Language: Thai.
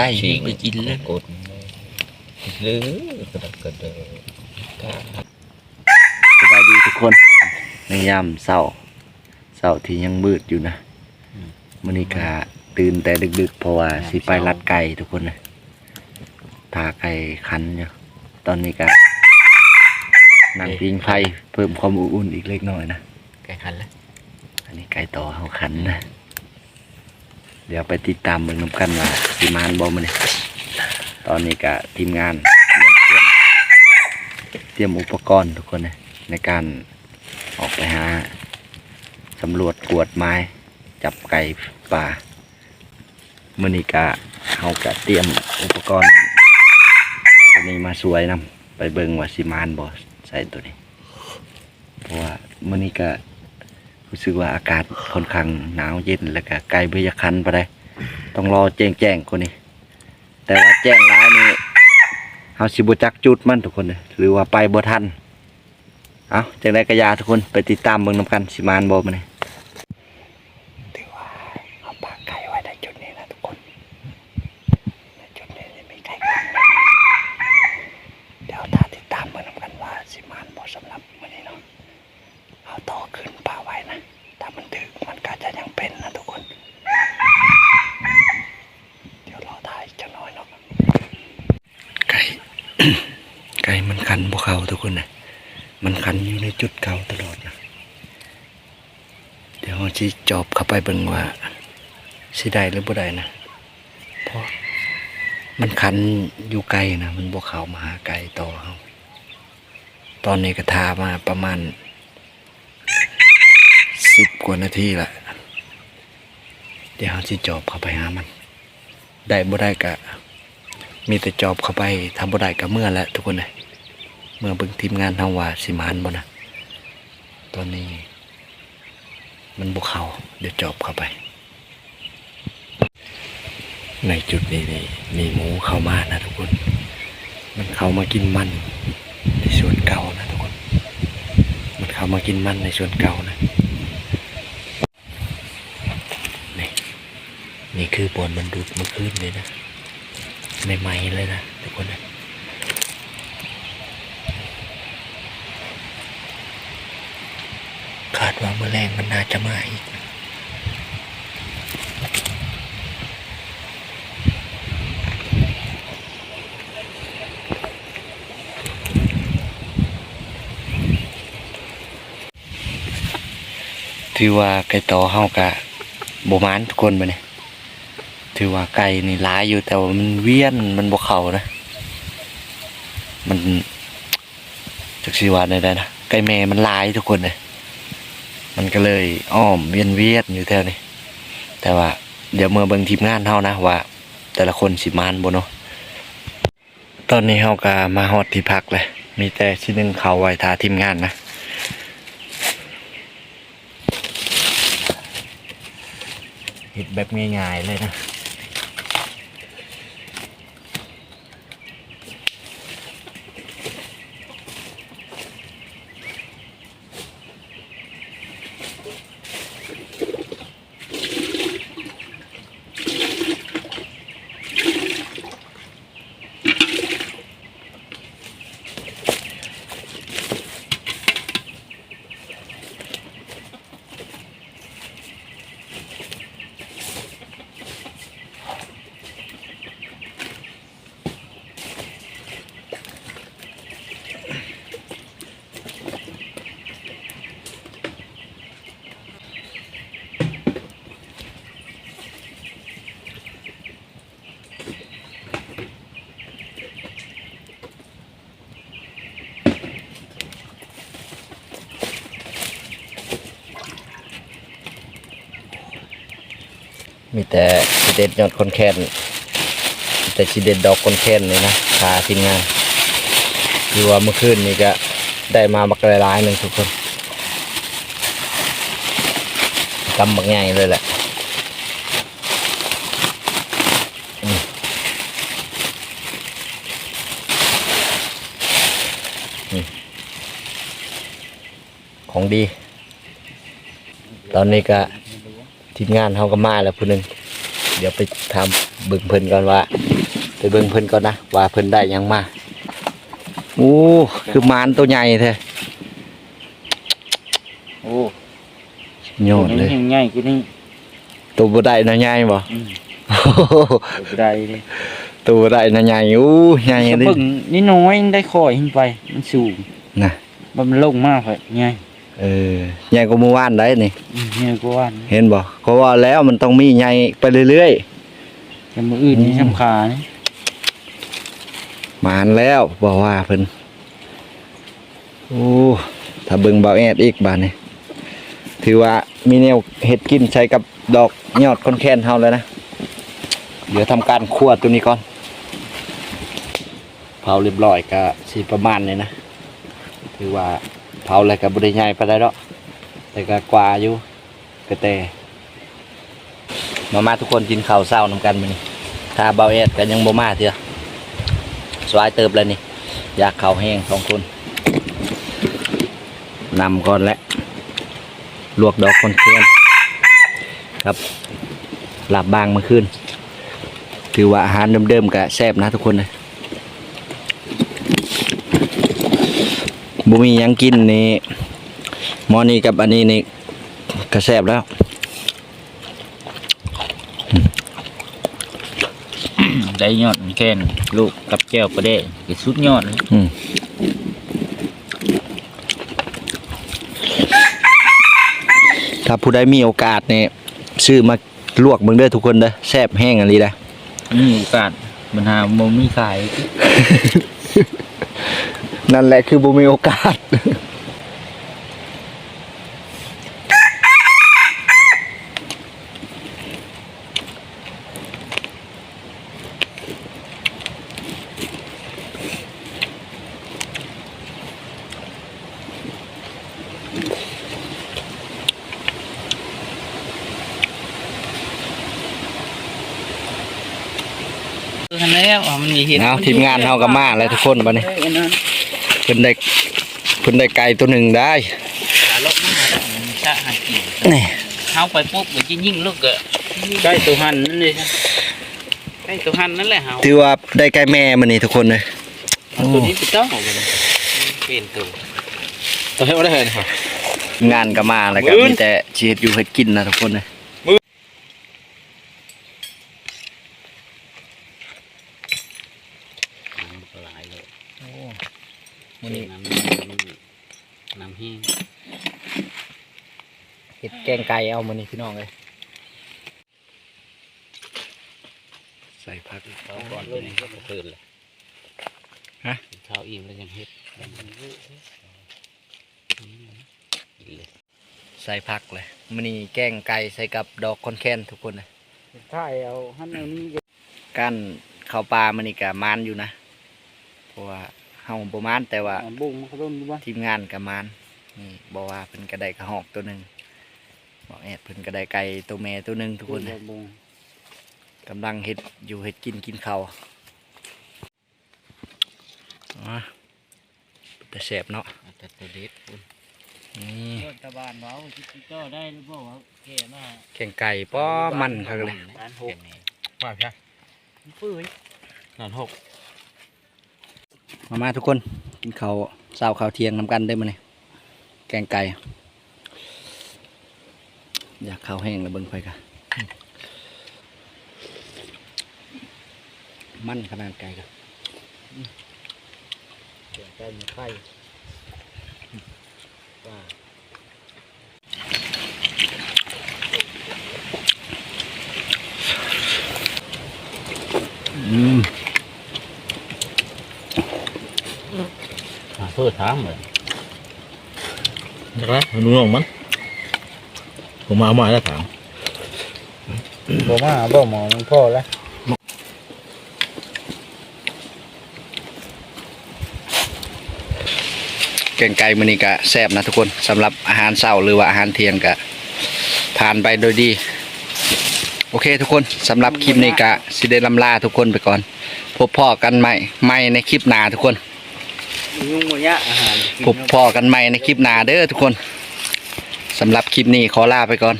ต้ไปกินเลยกดหรือกระดักกระเดกาสบายดีทุกคนในยามเศร้าเศร้าที่ยังมืดอยู่นะมื้อนี้ก็ตื่นแต่ดึกๆ เพราะว่าสิไปรัดไก่ทุกคนนะทาไก่คันอยู่ตอนนี้ก็นั่งพิงไฟเพิ่มความอบอุ่นอีกเล็กน้อยนะไก่คันแล้วอันนี้ไก่ต่อเฮาขันนะ เดี๋ยวไปติดตามเบิ่งน้ำกันว่าสิมานบ่มื้อนี้ตอนนี้ก็ทีมงานเตรียมอุปกรณ์ทุกคนนะในการออกไปหาสำรวจกวดไม้ จับไก่ป่ามือนีก็เฮาก็เตรียมอุปกรณ์ตัวนี้มาสวยนํไปเบิ่งว่าสิมานบ่ใส่ตัวนี้ เพราะว่ามือนีก็ รู้สึกว่าอากาศค่อนข้างหนาวเย็นแล้วก็ไกลเบยคันไปได้ต้องรอแจ้งแจ้งคนนี้ แต่ว่าแจ้งร้ายนี่เอาสิบุจักจุดมันทุกคนเลยหรือว่าไปบ่ทันเอาจังไดกระยาทุกคนไปติดตามเบิ่งน้ำกันสิมานบ่มาเนี่อว่าเอาปากไก่ไว้ได้จุดนี้นะทุกคนในจุดนี้นี่มีไก่คันเดี๋ยวถ้าติดตามเบิ่งนำกันว่าสิมานบ่สำหรับมื้อนี้เนาะ เอาต่อขึ้นป่าไว้นะ ถ้ามันถึกมันก็จะยังเป็นนะทุกคน เดี๋ยวรอถ่ายจะน้อยเนาะ ไก่ ไก่มันคันพวกเขาทุกคนนะมันคันอยู่ในจุดเก่าตลอดนะเดี๋ยวเราจะจอบเข้าไปเบิ่งว่าสิได้หรือบ่ได้นะเพราะมันคันอยู่ไกลนะมันบวเขามาหาไก่ต่อเขาตอนนี้ก็ทามาประมาณสิบกว่านาทีละเดี๋ยวเราจะจอบเข้าไปหามัน ได้บ่ได้กะ มีแต่จอบเข้าไปทำบ่ได้กะเมื่อแหละทุกคนเลยเมื่อเบิ่งทีมงานทางว่าสิมานบ่นะตอนนี้ มันบุกเขาเดี๋ยวจอบเข้าไป ในจุดนี้นี่มีหมูเข้ามานะทุกคน มันเข้ามากินมันในสวนเก่านะทุกคน มันเข้ามากินมันในสวนเก่านะนี่นี่คือบอลมันดูดเมื่อคืนเลยนะ ใหม่ๆเลยนะทุกคนนะคาดว่าเมื่อแรงมันน่าจะมาอีกถือว่าไก่ต่อเฮากะบมานทุกคนไปเนี่ย ถือว่าไก่นี่ร้ายอยู่แต่ว่ามันเวียนมันบกเข่านะ มันจักสีวาได้ได้นะไก่แม่มันร้ายทุกคนเลยมันก็เลยอ้อมเวียนเวียนอยู่แถวนี้แต่ว่า เดี๋ยวเมื่อเบิ่งทีมงานเฮานะว่า แต่ละคนสิมานบ่เนาะตอนนี้เฮากะมาฮอดที่พักเลย มีแต่ชิ้นหนึงเขาไว้ทาทีมงานนะห็ดแบบง่ายๆเลยนะ มีแต่ชีเด็ดยอดคนแค้นแต่ชีเด็ดดอกคนแค้นเลยนะพาทีมงานคือว่าเมื่อคืนนี้ก็ได้มาบักหลายๆหนึ่งทุกคนกำบักใหญ่เลยแหละของดี ตอนนี้ก็ ทีมงานเขาก็มาแล้วผู้หนึ่งเดี๋ยวไปทำเบิ่งเพิ่นก่อนว่า ไปเบิ่งเพิ่นก่อนนะว่าเพิ่นได้หยังมาโอ้คือมารตัวใหญ่แท้โอ้โยนเลยยังง่ายกูนี่ตัวบ่ได้นะใหญ่บ่อืมโอ้โหบ่ได้เลยตัวบ่ได้นะใหญ่อู้ใหญ่สะดิบึงนี่น้อยได้คอยขึ้นไปมันสูงน่ะมันลงมากเลยง่าย เออใหญ่กว่าเมื่อวานได้นี่อืมง่ายกว่าว่านเห็นบ่เพราะว่าแล้วมันต้องมีใหญ่ไปเรื่อยแต่มืออื่นนี่อืมสำคัญนี่ๆมานแล้วบอกว่าเพิ่นโอ้ถ้าเบิ่งเบาแอดอีกบาดนี้ถือว่ามีแนวเฮ็ดกินใช้กับดอกยอดคอนแคนเฮาแล้วนะ เดี๋ยวทำการคั่วตัวนี้ก่อน เผาเรียบร้อยก็สิประมาณนี้นะ ถือว่าเผาอะไรก็บ่ได้ใหญ่ปานใดอกแต่ก็กว่าอยู่กระแตมามาทุกคนกินข้าวเช้านำกันมื้อนี้ถ้าเบาแอดก็ยังบ่มาเถอะสวายเติบแล้วนี่ อยากข้าวแห้งสองคนนำก่อนและลวกดอกคนเคียนครับหลับบางเมื่อคืนถือว่าอาหารเดิมๆก็แซ่บนะทุกคนเลย บุมีหยังกินนี่หมอนี่กับอันนี้นี่ก็แซ่บแล้วได้ยอดแค่นลูกกับแก้วก็ได้คือสุดยอดเลยอืมถ้าผู้ใดมีโอกาสเนี่ยซื้อมาลวกเบิ่งเด้อทุกคนเด้อแซ่บแห้งอะไรได้มีโอกาสปัญหาโมมีขาย นั่นแหละคือบ่มีโอกาสทันแล้วอะมันมีเห็น เอาทีมงานเฮาก็มาแล้วทุกคนบัดนี้ เอ้ยอันนั้นเพิ่นได้เพิ่นได้ไก่ตัวหนึ่งได้ขาลบมาแล้วมันชะหันกินนี่เข้าไปปุ๊บมันจะยิ่งลูกอะใกล้ตัวหันนั่นเลยใกล้ตัวหันนั่นแหละเฮาถือว่าได้ไก่แม่มื้อนี้ทุกคนเลยเอาตัวนี้ไปต้องเอาไปเลยเปลี่ยนตัวตัวให้บ่ได้เห็นครับงานก็มาแล้วก็มื้อมีแต่สิเฮ็ดอยู่เฮ็ดกินนะทุกคนเลย น้ำหลายเลย มื้อนี้น้ำน้ำแห้งเฮ็ดแกงไก่เอามื้อนี้พี่น้องเอ้ยใส่ผักเขาก่อนเลยก็ตื่นเลยฮะเช้าอิ่มแล้วยังเฮ็ดกินเลยใส่ผักเลยมื้อนี้แกงไก่ใส่กับดอกคอนแคนทุกคนเลยถ่ายเอาหันเอานี่การเข้าป่ามันนี่ก็มานอยู่นะ เพราะว่า เฮาบ่มานแต่ว่าบุ้งมันก็ต้นดูว่าทีมงานก็มานนี่บอกว่าเพิ่นก็ได้กระหอกตัวหนึงบอกแอดเพิ่นก็ได้ไก่ตัวแม่ตัวหนึงทุกคนเลยบุ้งกำลังเฮ็ดอยู่เฮ็ดกินกินข้าวอะแต่แซ่บเนาะแต่ตัวเด็ดคุณนี่ตะบานเว้าจิตเจ้าได้หรือเปล่าแก่มากแกงไก่ป้อมันคักเลยร้านหกมาพี่ฟื้นนอนหก มามาทุกคนกินข้าวเช้าข้าวเที่ยงนำกันได้มื้อนี้แกงไก่อยากข้าวแห้งแล้วเบิ้งไปกะมันขนาดไก่กันแก่ใจมีไข่ว่า อืม เพื่อถามเลยจักละดูน้องมัน ผมมาเอามาแล้วถามบอกว่าบอกหมอมันพ่อแล้วแกงไก่มื้อนี้ก็แซ่บนะทุกคนสำหรับอาหารเช้าหรือว่าอาหารเที่ยงก็ผ่านไปโดยดี โอเคทุกคนสำหรับคลิปนี้ก็สิได้ลำลาทุกคนไปก่อน พบพ่อกันใหม่ใหม่ในคลิปหน้าทุกคน ยุ่งหมดยอาหารพบพ่อกันใหม่ในคลิปหน้าเด้อทุกคนสำหรับคลิปนี้ขอลาไปก่อน